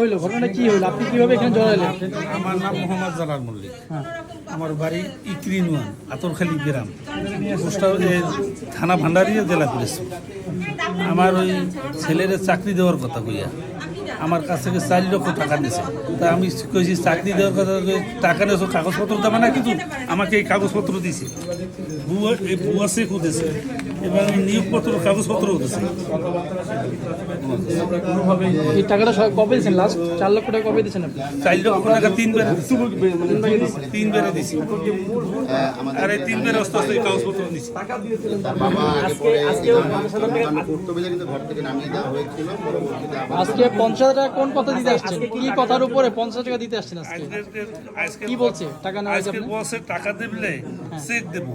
হইল? আপনি এখানে আমার নাম মোহাম্মদ জালাল মল্লিক। আমার বাড়ি ইকরিনুয়ান আতরখালী গ্রাম। থানা ভান্ডারিয়া জেলা পুলিশ আমার ওই ছেলের চাকরি দেওয়ার কথা কইয়া আমার কাছ থেকে চার লক্ষ টাকা নিয়েছে তা আমি কইছি, চাকরি দেওয়ার কথা টাকা নিয়েছো? কাগজপত্র দেবে না কিন্তু আমাকে এই কাগজপত্র দিছে। বুয়া বুয়া সে খুঁজেছে। এবং নিয়োগপত্র কাগজপত্র দিছে। এই টাকাটা সব কবে দিয়েছেন লাস্ট চার লক্ষ টাকা কবে দিয়েছেন আপনি? চার লক্ষ টাকা তিন বেড়ে তিন বেড়ে দিছি। আর এই তিন বেড়ে আস্তে আস্তে কাগজপত্র দিছি। বাবা আগে পরে দোকানে করতে পেলে কিন্তু ঘর থেকে নামিয়ে দেওয়া হয়েছিল। আজকে পঞ্চাশ টাকা কোন কথা দিতে আসছেন? কি কথার উপরে পঞ্চাশ টাকা দিতে আসছেন আজকে? আজকে কি বলছে? টাকা আজকে বসে টাকা দেবলে চেক দেবো।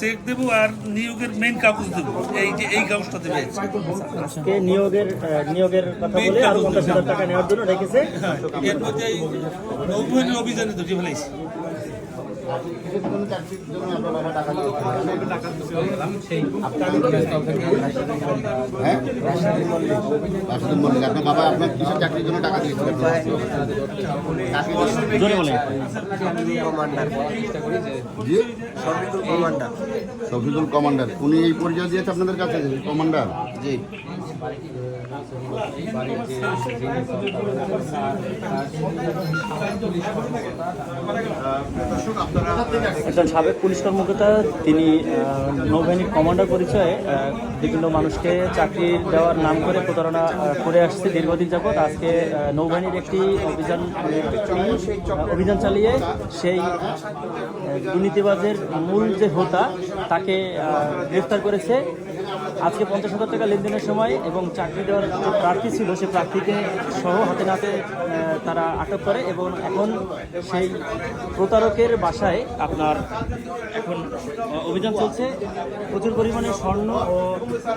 চেক দেবো আর নিয়োগের মেইন কাগজ দেবো। এই যে এই কাগজটা দেবে নিয়োগের নিয়োগের কথা বলে আরও পঞ্চাশ টাকা নেওয়ার জন্য রেখেছে? হ্যাঁ, এর মধ্যে অভিযানে দুটি ফেলাইছি। হ্যাঁ রাশিদুল মল্লিক আপনার বাবা আপনার কিসের চাকরির জন্য টাকা শফিকুল কমান্ডার। উনি এই পরিচয় দিয়েছে আপনাদের কাছে কমান্ডার? জি। একজন সাবেক পুলিশ কর্মকর্তা, তিনি নৌবাহিনীর কমান্ডার পরিচয়ে বিভিন্ন মানুষকে চাকরি দেওয়ার নাম করে প্রতারণা করে আসছে দীর্ঘদিন যাবৎ। আজকে নৌবাহিনীর একটি অভিযান অভিযান চালিয়ে সেই দুর্নীতিবাজের মূল যে হোতা, তাকে গ্রেফতার করেছে। আজকে পঞ্চাশ হাজার টাকা লেনদেনের সময় এবং চাকরি দেওয়ার যে প্রার্থী ছিল, সে প্রার্থীকে সহ হাতে নাতে তারা আটক করে এবং এখন সেই প্রতারকের বাসায় আপনার এখন অভিযান চলছে। প্রচুর পরিমাণে স্বর্ণ ও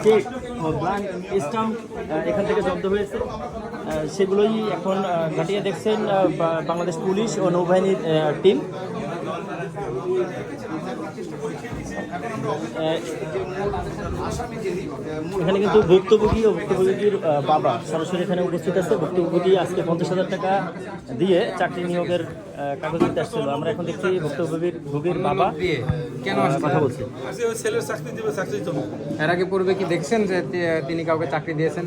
চেক ও ব্ল্যাঙ্ক স্টাম্প এখান থেকে জব্দ হয়েছে। সেগুলোই এখন ঘাটিয়ে দেখছেন বাংলাদেশ পুলিশ ও নৌবাহিনীর টিম। এখানে কিন্তু ভুক্তভোগী ও ভুক্তভোগীর বাবা সরাসরি এখানে উপস্থিত আছে। ভুক্তভোগী আজকে পঞ্চাশ হাজার টাকা দিয়ে চাকরি নিয়োগের কাগজ দিতে আসছিল। আমরা এখন দেখছি ভুক্তভোগীর ভোগীর বাবা কেন কথা বলছে। ছেলের চাকরি দেবে চাকরি তো। এর আগে পূর্বে কি দেখছেন যে তিনি কাউকে চাকরি দিয়েছেন?